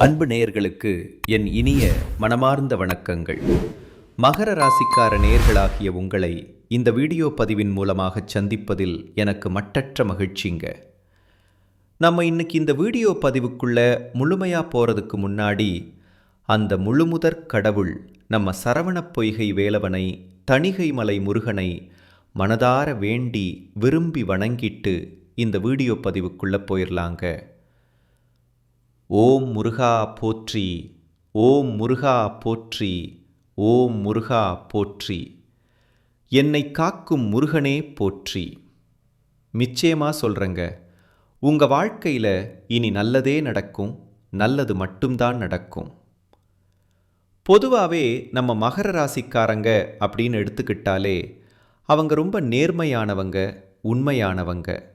அன்பு நேயர்களுக்கு என் இனிய மனமார்ந்த வணக்கங்கள். மகர ராசிக்கார நேயர்களாகிய உங்களை இந்த வீடியோ பதிவின் மூலமாக சந்திப்பதில் எனக்கு மட்டற்ற மகிழ்ச்சிங்க. நம்ம இன்னைக்கு இந்த வீடியோ பதிவுக்குள்ள முழுமையாக போகிறதுக்கு முன்னாடி அந்த முழுமுதற் கடவுள் நம்ம சரவணப் பொய்கை வேலவனை தணிகை மலை முருகனை மனதார வேண்டி விரும்பி வணங்கிட்டு இந்த வீடியோ பதிவுக்குள்ளே போயிடலாங்க ஓம் முருகா போற்றி ஓம் முருகா போற்றி ஓம் முருகா போற்றி. என்னை காக்கும் முருகனே போற்றி. நிச்சயமாக சொல்கிறேங்க உங்கள் வாழ்க்கையில் இனி நல்லதே நடக்கும் நல்லது மட்டும்தான் நடக்கும். பொதுவாகவே நம்ம மகர ராசிக்காரங்க அப்படின்னு எடுத்துக்கிட்டாலே அவங்க ரொம்ப நேர்மையானவங்க உண்மையானவங்க.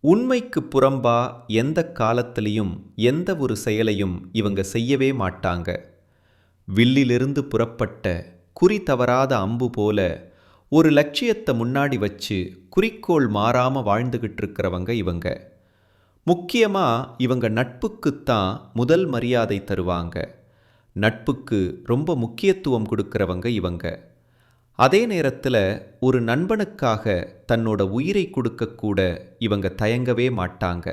உண்மைக்கு புறம்பா எந்த காலத்திலையும் எந்த ஒரு செயலையும் இவங்க செய்யவே மாட்டாங்க. வில்லிலிருந்து புறப்பட்ட குறி தவறாத அம்பு போல ஒரு லட்சியத்தை முன்னாடி வச்சு குறிக்கோள் மாறாமல் வாழ்ந்துகிட்டு இருக்கிறவங்க இவங்க. முக்கியமாக இவங்க நட்புக்குத்தான் முதல் மரியாதை தருவாங்க. நட்புக்கு ரொம்ப முக்கியத்துவம் கொடுக்கிறவங்க இவங்க. அதே நேரத்தில் ஒரு நண்பனுக்காக தன்னோட உயிரை கொடுக்கக்கூட இவங்க தயங்கவே மாட்டாங்க.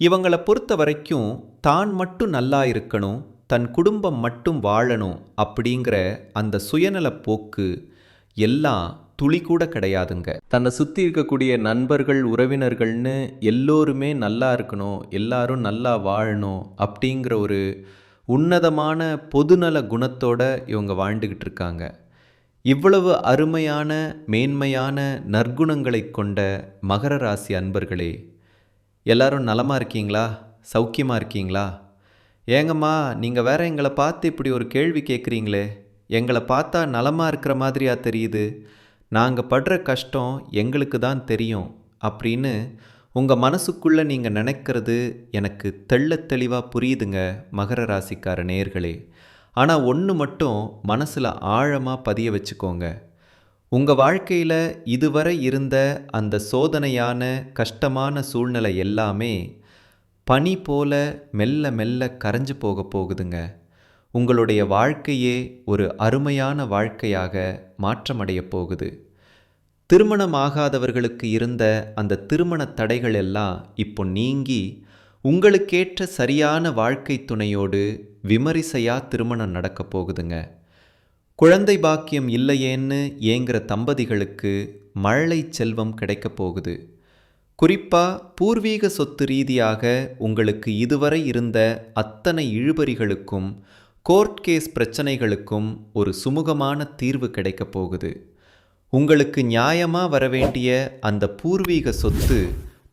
இவங்களை பொறுத்த வரைக்கும் தான் மட்டும் நல்லா இருக்கணும் தன் குடும்பம் மட்டும் வாழணும் அப்படிங்கிற அந்த சுயநலப் போக்கு எல்லாம் துளி கூட கிடையாதுங்க. தன்னை சுற்றி இருக்கக்கூடிய நண்பர்கள் உறவினர்கள்னு எல்லோருமே நல்லா இருக்கணும் எல்லாரும் நல்லா வாழணும் அப்படிங்கிற ஒரு உன்னதமான பொதுநல குணத்தோட இவங்க வாழ்ந்துக்கிட்டு இருக்காங்க. இவ்வளவு அருமையான மேன்மையான நற்குணங்களை கொண்ட மகர ராசி அன்பர்களே எல்லாரும் நலமாக இருக்கீங்களா? சௌக்கியமாக இருக்கீங்களா? ஏங்கம்மா நீங்கள் வேற எங்களை பார்த்து இப்படி ஒரு கேள்வி கேட்குறீங்களே எங்களை பார்த்தா நலமாக இருக்கிற மாதிரியா தெரியுது. நாங்கள் படுற கஷ்டம் எங்களுக்கு தான் தெரியும் அப்படின்னு உங்கள் மனசுக்குள்ளே நீங்கள் நினைக்கிறது எனக்கு தெள்ள தெளிவாக புரியுதுங்க மகர ராசிக்கார நேர்களே ஆனால் ஒன்று மட்டும் மனசில் ஆழமாக பதிய வச்சுக்கோங்க. உங்கள் வாழ்க்கையில் இதுவரை இருந்த அந்த சோதனையான கஷ்டமான சூழ்நிலை எல்லாமே பனி போல மெல்ல மெல்ல கரைஞ்சு போக போகுதுங்க. உங்களுடைய வாழ்க்கையே ஒரு அருமையான வாழ்க்கையாக மாற்றமடைய போகுது. திருமணமாகாதவர்களுக்கு இருந்த அந்த திருமண தடைகள் எல்லாம் இப்போ நீங்கி உங்களுக்கேற்ற சரியான வாழ்க்கை துணையோடு விமரிசையாக திருமணம் நடக்க போகுதுங்க. குழந்தை பாக்கியம் இல்லையேன்னு ஏங்குற தம்பதிகளுக்கு மழலை செல்வம் கிடைக்க போகுது. குறிப்பாக பூர்வீக சொத்து ரீதியாக உங்களுக்கு இதுவரை இருந்த அத்தனை இழுபறிகளுக்கும் கோர்ட் கேஸ் பிரச்சனைகளுக்கும் ஒரு சுமூகமான தீர்வு கிடைக்க போகுது. உங்களுக்கு நியாயமாக வர வேண்டிய அந்த பூர்வீக சொத்து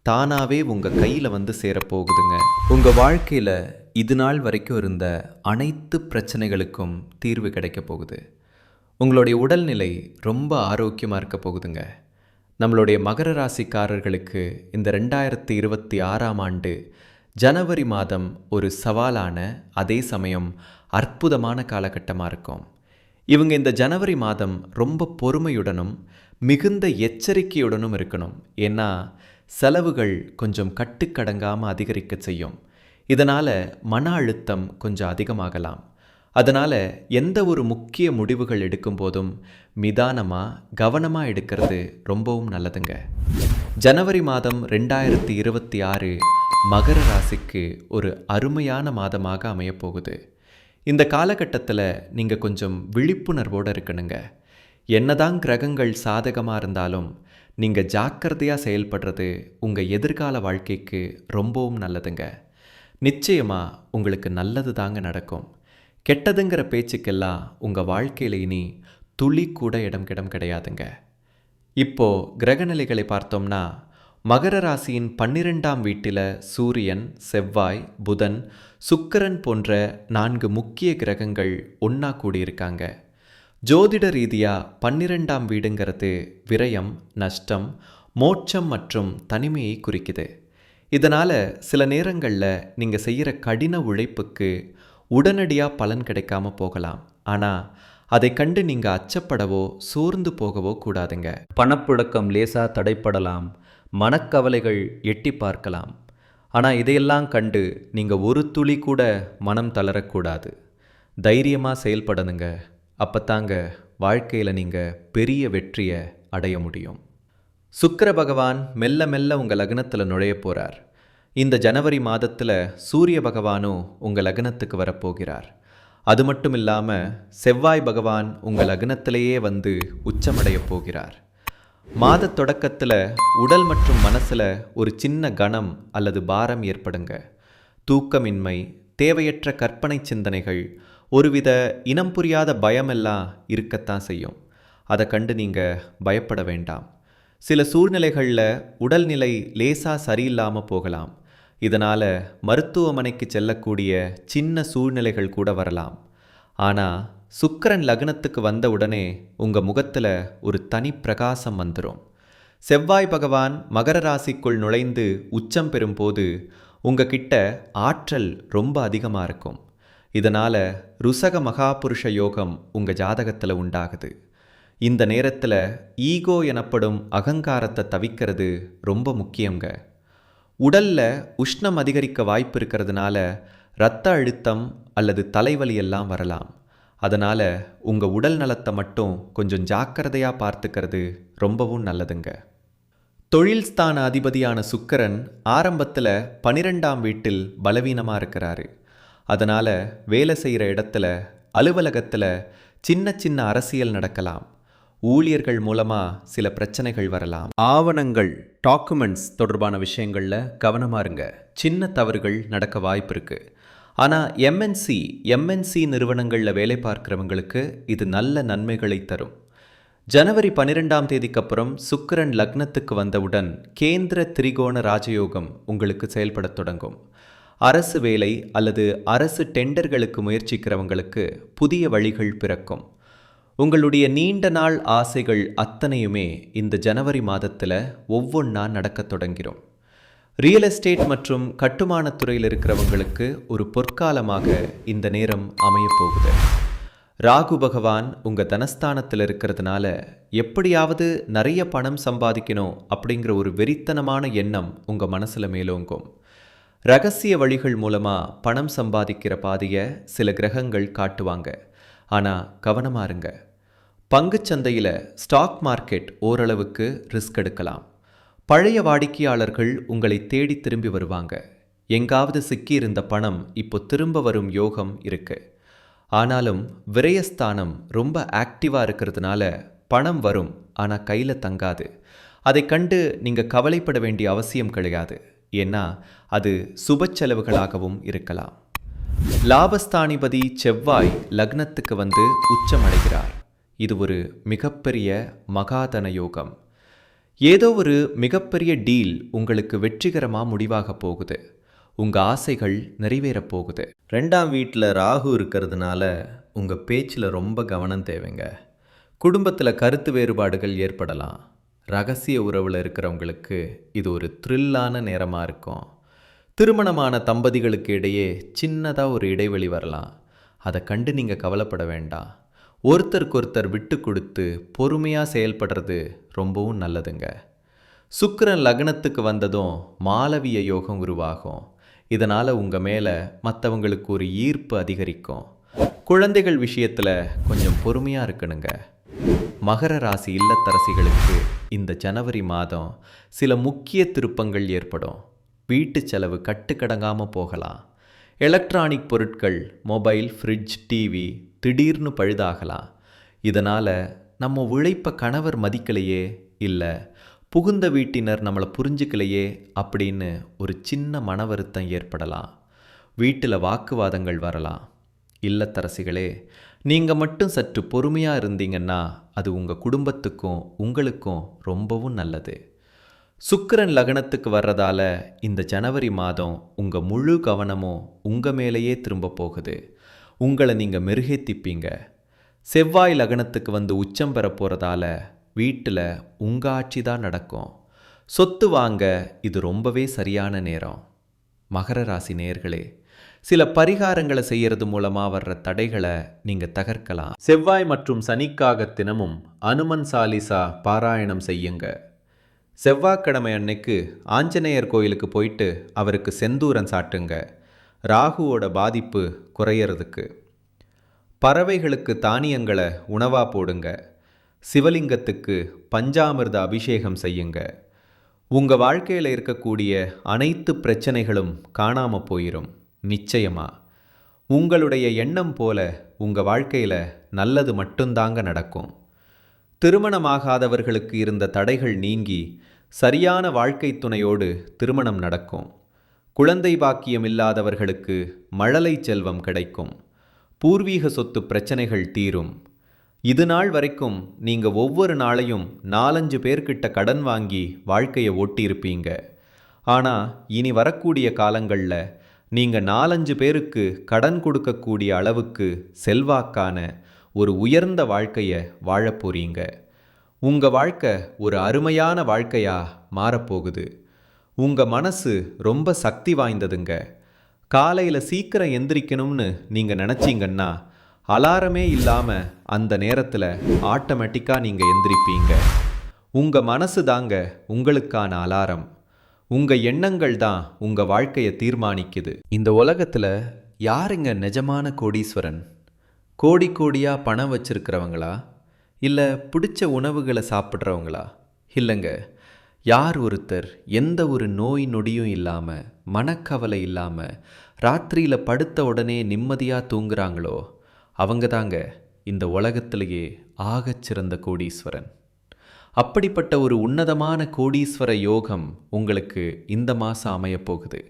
தானாவே உங்கள் கையில் வந்து சேரப்போகுதுங்க உங்கள் வாழ்க்கையில் இது நாள் வரைக்கும் இருந்த அனைத்து பிரச்சனைகளுக்கும் தீர்வு கிடைக்க போகுது. உங்களுடைய உடல்நிலை ரொம்ப ஆரோக்கியமாக இருக்க போகுதுங்க. நம்மளுடைய மகர ராசிக்காரர்களுக்கு இந்த ரெண்டாயிரத்தி இருபத்தி ஆறாம் ஆண்டு ஜனவரி மாதம் ஒரு சவாலான அதே சமயம் அற்புதமான காலகட்டமாக இருக்கும். இவங்க இந்த ஜனவரி மாதம் ரொம்ப பொறுமையுடனும் மிகுந்த எச்சரிக்கையுடனும் இருக்கணும். ஏன்னா செலவுகள் கொஞ்சம் கட்டுக்கடங்காமல் அதிகரிக்க செய்யும். இதனால் மன அழுத்தம் கொஞ்சம் அதிகமாகலாம். அதனால் எந்த ஒரு முக்கிய முடிவுகள் எடுக்கும் போதும் நிதானமாக கவனமாக எடுக்கிறது ரொம்பவும் நல்லதுங்க. ஜனவரி மாதம் ரெண்டாயிரத்தி இருபத்தி ஆறு மகர ராசிக்கு ஒரு அருமையான மாதமாக அமையப்போகுது. இந்த காலகட்டத்தில் நீங்கள் கொஞ்சம் விழிப்புணர்வோடு இருக்கணுங்க. என்னதான் கிரகங்கள் சாதகமாக இருந்தாலும் நீங்கள் ஜாக்கிரதையாக செயல்படுறது உங்கள் எதிர்கால வாழ்க்கைக்கு ரொம்பவும் நல்லதுங்க. நிச்சயமாக உங்களுக்கு நல்லது தாங்க நடக்கும். கெட்டதுங்கிற பேச்சுக்கெல்லாம் உங்கள் வாழ்க்கையில் இனி துளி கூட இடம் கிடம் கிடையாதுங்க. இப்போது கிரகநிலைகளை பார்த்தோம்னா மகர ராசியின் பன்னிரெண்டாம் வீட்டில் சூரியன் செவ்வாய் புதன் சுக்கிரன் போன்ற நான்கு முக்கிய கிரகங்கள் ஒன்றா கூடியிருக்காங்க. ஜோதிட ரீதியாக பன்னிரெண்டாம் வீடுங்கிறது விரயம் நஷ்டம் மோட்சம் மற்றும் தனிமையை குறிக்குது. இதனால் சில நேரங்களில் நீங்கள் செய்கிற கடின உழைப்புக்கு உடனடியாக பலன் கிடைக்காம போகலாம். ஆனால் அதை கண்டு நீங்கள் அச்சப்படவோ சோர்ந்து போகவோ கூடாதுங்க. பணப்புழக்கம் லேசாக தடைப்படலாம். மனக்கவலைகள் எட்டி பார்க்கலாம். ஆனால் இதையெல்லாம் கண்டு நீங்கள் ஒரு துளி கூட மனம் தளரக்கூடாது தைரியமாக செயல்படணுங்க. அப்பத்தாங்க வாழ்க்கையில் நீங்கள் பெரிய வெற்றியை அடைய முடியும். சுக்கிர பகவான் மெல்ல மெல்ல உங்கள் லக்னத்தில் நுழைய போகிறார் இந்த ஜனவரி மாதத்தில் சூரிய பகவானும் உங்கள் லக்னத்துக்கு வரப்போகிறார். அது மட்டும் இல்லாமல் செவ்வாய் பகவான் உங்கள் லக்னத்திலேயே வந்து உச்சமடையப் போகிறார். மாத தொடக்கத்தில் உடல் மற்றும் மனசில் ஒரு சின்ன கணம் அல்லது பாரம் ஏற்படுங்க. தூக்கமின்மை தேவையற்ற கற்பனை சிந்தனைகள் ஒருவித இனம் புரியாத பயமெல்லாம் இருக்கத்தான் செய்யும். அதை கண்டு நீங்கள் பயப்பட வேண்டாம். சில சூழ்நிலைகளில் உடல்நிலை லேசாக சரியில்லாமல் போகலாம். இதனால் மருத்துவமனைக்கு செல்லக்கூடிய சின்ன சூழ்நிலைகள் கூட வரலாம். ஆனால் சுக்கரன் லக்னத்துக்கு வந்த உடனே உங்கள் முகத்தில் ஒரு தனி பிரகாசம் வந்துடும் செவ்வாய் பகவான் மகர ராசிக்குள் நுழைந்து உச்சம் பெறும்போது உங்ககிட்ட ஆற்றல் ரொம்ப அதிகமாக இருக்கும். இதனால் ருசக மகாபுருஷ யோகம் உங்கள் ஜாதகத்தில் உண்டாகுது. இந்த நேரத்தில் ஈகோ எனப்படும் அகங்காரத்தை தவிக்கிறது ரொம்ப முக்கியங்க. உடல்ல உஷ்ணம் அதிகரிக்க வாய்ப்பு இருக்கிறதுனால இரத்த அழுத்தம் அல்லது தலைவலி எல்லாம் வரலாம். அதனால் உங்கள் உடல் நலத்தை மட்டும் கொஞ்சம் ஜாக்கிரதையாக பார்த்துக்கிறது ரொம்பவும் நல்லதுங்க. தொழில் ஸ்தான அதிபதியான சுக்கரன் ஆரம்பத்தில் பனிரெண்டாம் வீட்டில் பலவீனமாக இருக்கிறாரு. அதனால் வேலை செய்கிற இடத்துல அலுவலகத்தில் சின்ன சின்ன அரசியல் நடக்கலாம். ஊழியர்கள் மூலமாக சில பிரச்சனைகள் வரலாம். ஆவணங்கள் டாக்குமெண்ட்ஸ் தொடர்பான விஷயங்களில் கவனமாக இருங்க. சின்ன தவறுகள் நடக்க வாய்ப்பு இருக்குது ஆனால் எம்என்சி எம்என்சி நிறுவனங்களில் வேலை பார்க்குறவங்களுக்கு இது நல்ல நன்மைகளை தரும். ஜனவரி பன்னிரெண்டாம் தேதிக்கு அப்புறம் சுக்கரன் லக்னத்துக்கு வந்தவுடன் கேந்திர திரிகோண ராஜயோகம் உங்களுக்கு செயல்படத் தொடங்கும். அரசு வேலை அல்லது அரசு டெண்டர்களுக்கு முயற்சிக்கிறவங்களுக்கு புதிய வழிகள் பிறக்கும். உங்களுடைய நீண்ட நாள் ஆசைகள் அத்தனையுமே இந்த ஜனவரி மாதத்தில் ஒவ்வொன்றா நடக்கத் தொடங்கிறோம் ரியல் எஸ்டேட் மற்றும் கட்டுமானத்துறையில் இருக்கிறவங்களுக்கு ஒரு பொற்காலமாக இந்த நேரம் அமையப்போகுது ராகு பகவான் உங்கள் தனஸ்தானத்தில் இருக்கிறதுனால எப்படியாவது நிறைய பணம் சம்பாதிக்கணும் அப்படிங்கிற ஒரு வெறித்தனமான எண்ணம் உங்கள் மனசில் மேலோங்கும். ரகசிய வழிகள் மூலமாக பணம் சம்பாதிக்கிற பாதையை சில கிரகங்கள் காட்டுவாங்க. ஆனால் கவனமாக இருங்க. பங்குச்சந்தையில் ஸ்டாக் மார்க்கெட் ஓரளவுக்கு ரிஸ்க் எடுக்கலாம். பழைய வாடிக்கையாளர்கள் உங்களை தேடி திரும்பி வருவாங்க. எங்காவது சிக்கியிருந்த பணம் இப்போ திரும்ப வரும் யோகம் இருக்கு. ஆனாலும் விரயஸ்தானம் ரொம்ப ஆக்டிவாக இருக்கிறதுனால பணம் வரும் ஆனால் கையில் தங்காது. அதை கண்டு நீங்கள் கவலைப்பட வேண்டிய அவசியம் கிடையாது. ஏன்னா அது சுப செலவுகளாகவும் இருக்கலாம். லாபஸ்தானிபதி செவ்வாய் லக்னத்துக்கு வந்து உச்சமடைகிறார். இது ஒரு மிகப்பெரிய மகாதன யோகம். ஏதோ ஒரு மிகப்பெரிய டீல் உங்களுக்கு வெற்றிகரமாக முடிவாக போகுது. உங்கள் ஆசைகள் நிறைவேறப் போகுது. ரெண்டாம் வீட்டில் ராகு இருக்கிறதுனால உங்கள் பேச்சில் ரொம்ப கவனம் தேவைங்க. குடும்பத்தில் கருத்து வேறுபாடுகள் ஏற்படலாம். ரகசிய உறவில் இருக்கிறவங்களுக்கு இது ஒரு த்ரில்லான நேரமாக இருக்கும். திருமணமான தம்பதிகளுக்கு இடையே சின்னதாக ஒரு இடைவெளி வரலாம். அதை கண்டு நீங்கள் கவலைப்பட வேண்டாம். ஒருத்தருக்கு ஒருத்தர் விட்டு கொடுத்து பொறுமையாக செயல்படுறது ரொம்பவும் நல்லதுங்க. சுக்கரன் லக்னத்துக்கு வந்ததும் மாலவிய யோகம் உருவாகும். இதனால் உங்கள் மேலே மற்றவங்களுக்கு ஒரு ஈர்ப்பு அதிகரிக்கும். குழந்தைகள் விஷயத்தில் கொஞ்சம் பொறுமையாக இருக்கணுங்க. மகர ராசி இல்லத்தரசிகளுக்கு இந்த ஜனவரி மாதம் சில முக்கிய திருப்பங்கள் ஏற்படும். வீட்டு செலவு கட்டுக்கடங்காமல் போகலாம். எலக்ட்ரானிக் பொருட்கள் மொபைல் ஃப்ரிட்ஜ் டிவி திடீர்னு பழுதாகலாம் இதனால் நம்ம உழைப்ப கணவர் மதிக்கலையே? இல்லை புகுந்த வீட்டினர் நம்மளை புரிஞ்சுக்கலையே? அப்படின்னு ஒரு சின்ன மன வருத்தம் ஏற்படலாம் வீட்டில் வாக்குவாதங்கள் வரலாம் இல்லத்தரசிகளே நீங்கள் மட்டும் சற்று பொறுமையாக இருந்தீங்கன்னா அது உங்கள் குடும்பத்துக்கும் உங்களுக்கும் ரொம்பவும் நல்லது. சுக்கரன் லக்னத்துக்கு வர்றதால இந்த ஜனவரி மாதம் உங்கள் முழு கவனமும் உங்கள் மேலேயே திரும்ப போகுது. உங்களை நீங்கள் மெருகேத்திப்பீங்க. செவ்வாய் லகனத்துக்கு வந்து உச்சம் பெற போகிறதால வீட்டில் உங்கள் ஆட்சி தான் நடக்கும். சொத்து வாங்க இது ரொம்பவே சரியான நேரம். மகர ராசி நேர்களே சில பரிகாரங்களை செய்யறது மூலமாக வர்ற தடைகளை நீங்கள் தகர்க்கலாம். செவ்வாய் மற்றும் சனிக்காக தினமும் அனுமன் சாலிசா பாராயணம் செய்யுங்க. செவ்வாய்க்கிழமை அன்னைக்கு ஆஞ்சநேயர் கோயிலுக்கு போயிட்டு அவருக்கு செந்தூரன் சாட்டுங்க. ராகுவோட பாதிப்பு குறையறதுக்கு. பறவைகளுக்கு தானியங்களை உணவாக போடுங்க. சிவலிங்கத்துக்கு பஞ்சாமிர்த அபிஷேகம் செய்யுங்க. உங்கள் வாழ்க்கையில் இருக்கக்கூடிய அனைத்து பிரச்சனைகளும் காணாமல் போயிடும் நிச்சயமா. உங்களுடைய எண்ணம் போல உங்கள் வாழ்க்கையில் நல்லது மட்டும்தாங்க நடக்கும். திருமணமாகாதவர்களுக்கு இருந்த தடைகள் நீங்கி சரியான வாழ்க்கை துணையோடு திருமணம் நடக்கும். குழந்தை பாக்கியம் இல்லாதவர்களுக்கு மழலை செல்வம் கிடைக்கும். பூர்வீக சொத்து பிரச்சனைகள் தீரும். இது நாள் வரைக்கும் நீங்கள் ஒவ்வொரு நாளையும் நாலஞ்சு பேர்கிட்ட கடன் வாங்கி வாழ்க்கையை ஓட்டியிருப்பீங்க. ஆனால் இனி வரக்கூடிய காலங்களில் நீங்கள் நாலஞ்சு பேருக்கு கடன் கொடுக்கக்கூடிய அளவுக்கு செல்வாக்கான ஒரு உயர்ந்த வாழ்க்கையை வாழப்போறீங்க உங்கள் வாழ்க்கை ஒரு அருமையான வாழ்க்கையாக மாறப்போகுது. உங்கள் மனசு ரொம்ப சக்தி வாய்ந்ததுங்க. காலையில் சீக்கிரம் எந்திரிக்கணும்னு நீங்கள் நினச்சிங்கன்னா அலாரமே இல்லாமல் அந்த நேரத்தில் ஆட்டோமேட்டிக்காக நீங்கள் எந்திரிப்பீங்க. உங்கள் மனசு தாங்க உங்களுக்கான அலாரம். உங்கள் எண்ணங்கள் தான் உங்கள் வாழ்க்கையை தீர்மானிக்குது. இந்த உலகத்தில் யாருங்க நிஜமான கோடீஸ்வரன்? கோடி கோடியாக பணம் வச்சிருக்கிறவங்களா? இல்லை பிடிச்ச உணவுகளை சாப்பிட்றவங்களா? இல்லைங்க. யார் ஒருத்தர் எந்த ஒரு நோய் நொடியும் இல்லாமல் மனக்கவலை இல்லாமல் ராத்திரியில் படுத்த உடனே நிம்மதியாக தூங்குறாங்களோ அவங்க தாங்க இந்த உலகத்திலேயே ஆகச்சிறந்த கோடீஸ்வரன். அப்படிப்பட்ட ஒரு உன்னதமான கோடீஸ்வர யோகம் உங்களுக்கு இந்த மாதம் அமையப் போகுது.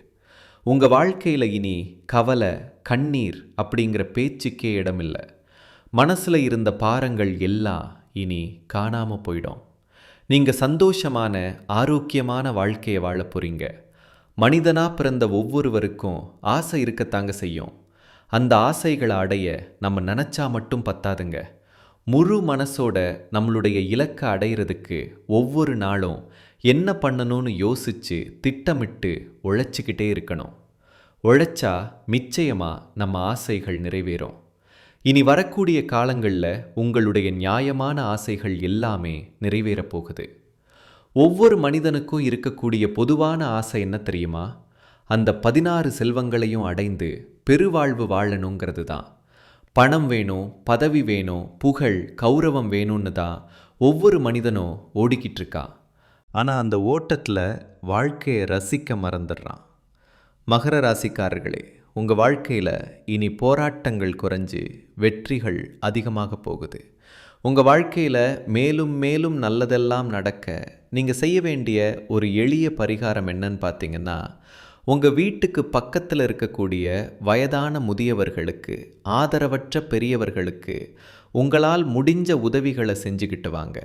உங்கள் வாழ்க்கையில் இனி கவலை கண்ணீர் அப்படிங்கிற பேச்சுக்கே இடமில்லை. மனசில் இருந்த பாரங்கள் எல்லாம் இனி காணாமல் போயிடும். நீங்கள் சந்தோஷமான ஆரோக்கியமான வாழ்க்கையை வாழ போகிறீங்க மனிதனாக பிறந்த ஒவ்வொருவருக்கும் ஆசை இருக்கத்தாங்க செய்யும். அந்த ஆசைகளை அடைய நம்ம நினச்சா மட்டும் பத்தாதுங்க. முழு மனசோட நம்மளுடைய இலக்கை அடையிறதுக்கு ஒவ்வொரு நாளும் என்ன பண்ணணும்னு யோசித்து திட்டமிட்டு உழைச்சிக்கிட்டே இருக்கணும். உழைச்சா நிச்சயமாக நம்ம ஆசைகள் நிறைவேறும். இனி வரக்கூடிய காலங்களில் உங்களுடைய நியாயமான ஆசைகள் எல்லாமே நிறைவேறப் போகுது. ஒவ்வொரு மனிதனுக்கும் இருக்கக்கூடிய பொதுவான ஆசை என்ன தெரியுமா? அந்த பதினாறு செல்வங்களையும் அடைந்து பெருவாழ்வு வாழணுங்கிறது தான். பணம் வேணும் பதவி வேணும் புகழ் கௌரவம் வேணும்னு தான் ஒவ்வொரு மனிதனும் ஓடிக்கிட்டு இருக்கா. ஆனால் அந்த ஓட்டத்தில் வாழ்க்கையை ரசிக்க மறந்துடுறான். மகர ராசிக்காரர்களே உங்கள் வாழ்க்கையில் இனி போராட்டங்கள் குறைஞ்சு வெற்றிகள் அதிகமாக போகுது. உங்கள் வாழ்க்கையில் மேலும் மேலும் நல்லதெல்லாம் நடக்க நீங்கள் செய்ய வேண்டிய ஒரு எளிய பரிகாரம் என்னன்னு பார்த்தீங்கன்னா உங்கள் வீட்டுக்கு பக்கத்தில் இருக்கக்கூடிய வயதான முதியவர்களுக்கு ஆதரவற்ற பெரியவர்களுக்கு உங்களால் முடிஞ்ச உதவிகளை செஞ்சுக்கிட்டு வாங்க.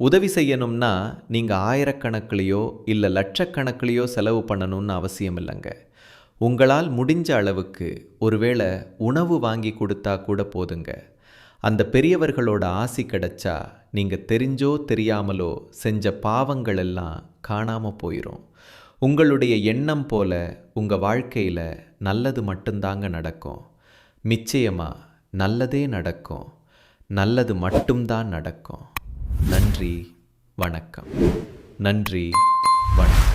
உதவி செய்யணும்னா நீங்கள் ஆயிரக்கணக்கிலையோ இல்லை லட்சக்கணக்கிலையோ செலவு பண்ணணும்னு அவசியம் இல்லைங்க. உங்களால் முடிஞ்ச அளவுக்கு ஒருவேளை உணவு வாங்கி கொடுத்தா கூட போதுங்க. அந்த பெரியவர்களோட ஆசி கிடைச்சா நீங்கள் தெரிஞ்சோ தெரியாமலோ செஞ்ச பாவங்கள் எல்லாம் காணாமல் போயிடும் உங்களுடைய எண்ணம் போல உங்கள் வாழ்க்கையில் நல்லது மட்டும்தாங்க நடக்கும். நிச்சயமாக நல்லதே நடக்கும். நல்லது மட்டும்தான் நடக்கும். நன்றி வணக்கம். நன்றி வணக்கம்.